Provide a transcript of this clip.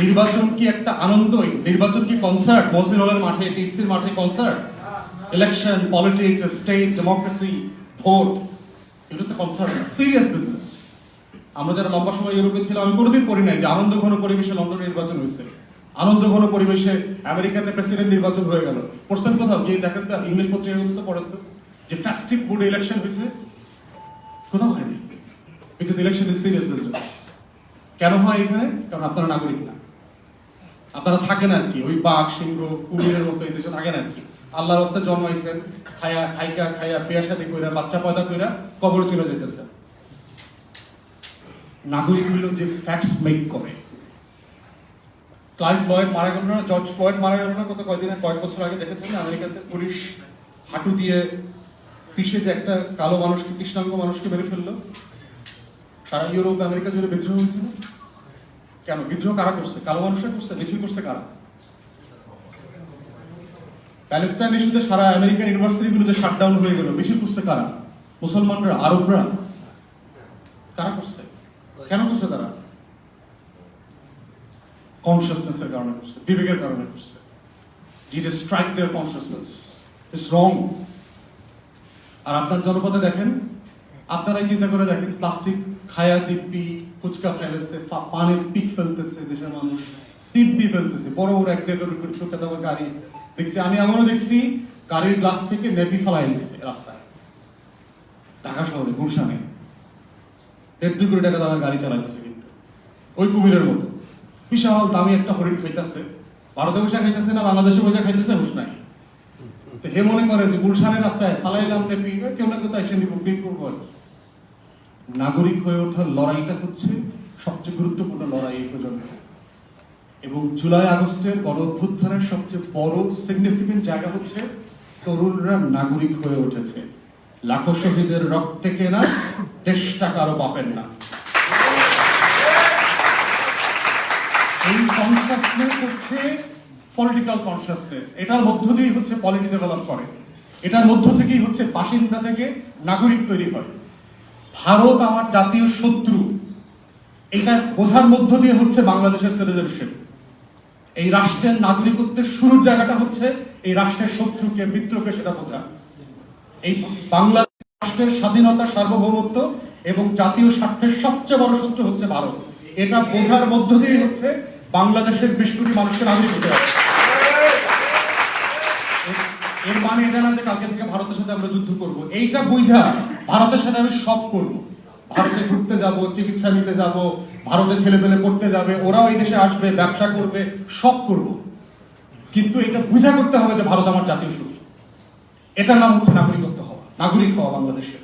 নির্বাচন কি একটা আনন্দই? নির্বাচন কি কনসার্ট মহসিন হলের মাঠে টিসির মাঠে concert election politics state democracy vote এগুলো তো কনসার্ট সিরিয়াস বিজনেস আমরা যারা লম্বা সময় ইউরোপে ছিলাম, আমি কোনোদিন পড়ি নাই যে আনন্দ ঘন পরিবেশে লন্ডন নির্বাচন হয়েছে। আনন্দ ঘন পরিবেশে আমেরিকাতে প্রেসিডেন্ট নির্বাচন হয়ে গেল। পড়ছেন কোথাও? গিয়ে দেখেন তো, ইংলিশ পত্রিকা তো পড়েন তো। যে ফেস্টিভ মুড ইলেকশন হয়েছে, কোথাও হয়নি। Because election is serious business কেন হয় এখানে? কারণ আপনারা নাগরিক আপনারা থাকেন আর কি, ওই বাঘ, সিংহ, কুমিরের মতো এই দেশে থাকেন আর কি। আল্লাহর রাস্তায় জন্মাইছেন, খায়া, খাইকা খাইয়া পেয়া সাথে কইরা, বাচ্চা পয়দা কইরা কবর চলে যেতেছে নাগরিক হইল যে ফ্যাক্টস মেক করে। ক্লাইভ লয়েড মারা গেল না, জর্জ ফ্লয়েড মারা গেল না কত কয়দিন, কয়েক বছর আগে দেখেছেন, আমেরিকাতে পুলিশ হাঁটু দিয়ে পিষে যে একটা কালো মানুষকে, কৃষ্ণাঙ্গ মানুষকে মেরে ফেলল। সারা ইউরোপ, আমেরিকা জুড়ে বিদ্রোহ হয়েছিল। কেন? বিদ্রোহ কারা করছে? কালো মানুষরা করছে? মিছিল করছে কারা? প্যালেস্টাইন ইস্যুতে সারা আমেরিকান ইউনিভার্সিটির বিরুদ্ধে শাটডাউন হয়ে গেল। মিছিল করছে কারা? মুসলমানরা, আরবরা? কারা করছে? কেন করছে তারা? কনসিয়াসনেসের কারণে করছে, বিবেকের কারণে করছে। জি strike their consciousness it's wrong আর আপনার জনপদে দেখেন আপনারাই চিন্তা করে দেখেন, প্লাস্টিক খায়া দিব্যি ফুচকা ফেলেছে পানের পিক ফেলতেছে দেশের মানুষ। দিব্যি ফেলতেছে, বড় বড় এক দেড় টোকা দেওয়া গাড়ি। দেখছি, আমি এমনও দেখছি, গাড়ির গ্লাস থেকে নেপি ফেলাই দিচ্ছে রাস্তায়। ঢাকা শহরে, গুলশানে। দেড় দুই কোটি টাকা দামের গাড়ি চালাইতেছে কিন্তু। ওই কুমিরের মতো। বিশাল দামি একটা হরিণ খাইতেছে। ভারতে বসে খাইতেছে না, বাংলাদেশে বসে খাইতেছে, হুশ নাই। হে মনে করে যে গুলশানের রাস্তায় ফালাইলাম নেপি কেউ না তো এসে নিব বিল করব আর কি। নাগরিক হয়ে ওঠার লড়াইটা হচ্ছে সবচেয়ে গুরুত্বপূর্ণ লড়াই এই প্রজন্ম। এবং জুলাই আগস্টের গণ অভ্যুত্থানের সবচেয়ে বড় সিগনিফিকেন্ট জায়গা হচ্ছে তরুণরা নাগরিক হয়ে উঠেছে। লাখো শহীদের রক্তে কেনা দেশটা কারও পাবেন না। এই কনসাসনেস হচ্ছে পলিটিক্যাল কনসাসনেস এটার মধ্য দিয়ে হচ্ছে পলিটি ডেভেলপ করে এটার মধ্য থেকেই হচ্ছে বাসিন্দা থেকে নাগরিক তৈরি হয়। ভারত আমার জাতীয় শত্রু। এটা বোঝার মধ্য দিয়ে হচ্ছে বাংলাদেশের সিটিজেনশিপ এই রাষ্ট্রের নাগরিকত্বের শুরুর জায়গাটা হচ্ছে এই রাষ্ট্রের শত্রুকে, মিত্রকে সেটা বোঝা। এই বাংলাদেশ রাষ্ট্রের স্বাধীনতা, সার্বভৌমত্ব এবং জাতীয় স্বার্থের সবচেয়ে বড় শত্রু হচ্ছে ভারত। এটা বোঝার মধ্য দিয়ে হচ্ছে বাংলাদেশের বিশ কোটি মানুষকে নাগরিক হতে হবে। এর মানে এটা না যে কালকে থেকে ভারতের সাথে আমরা যুদ্ধ করব। এইটা বুঝা ভারতের সাথে আমি সব করব। ভারতে ঘুরতে যাব, চিকিৎসা নিতে যাব, ভারতে ছেলে পেলে পড়তে যাবে, ওরাও এই দেশে আসবে, ব্যবসা করবে, সব করব। কিন্তু এটা বুঝা করতে হবে যে ভারত আমার জাতীয় শত্রু। এটার নাম হচ্ছে নাগরিকত্ব হওয়া, নাগরিক হওয়া বাংলাদেশের।